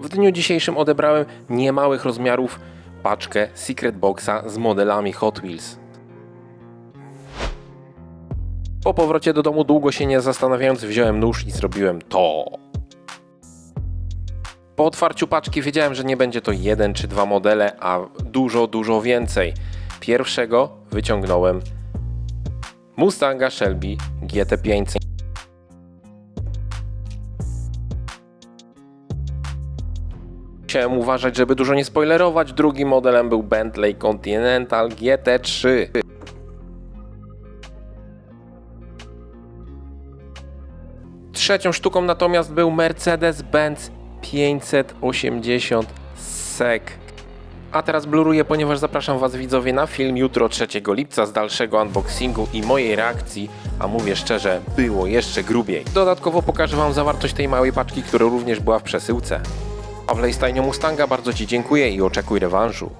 W dniu dzisiejszym odebrałem niemałych rozmiarów paczkę Secret Boxa z modelami Hot Wheels. Po powrocie do domu długo się nie zastanawiając wziąłem nóż i zrobiłem to. Po otwarciu paczki wiedziałem, że nie będzie to jeden czy dwa modele, a dużo, dużo więcej. Pierwszego wyciągnąłem Mustanga Shelby GT500. Musiałem uważać, żeby dużo nie spoilerować. Drugim modelem był Bentley Continental GT3. Trzecią sztuką natomiast był Mercedes-Benz 580 SEC. A teraz bluruję, ponieważ zapraszam Was widzowie na film jutro 3 lipca z dalszego unboxingu i mojej reakcji, a mówię szczerze, było jeszcze grubiej. Dodatkowo pokażę Wam zawartość tej małej paczki, która również była w przesyłce. A w Lejstajniu Mustanga bardzo Ci dziękuję i oczekuj rewanżu.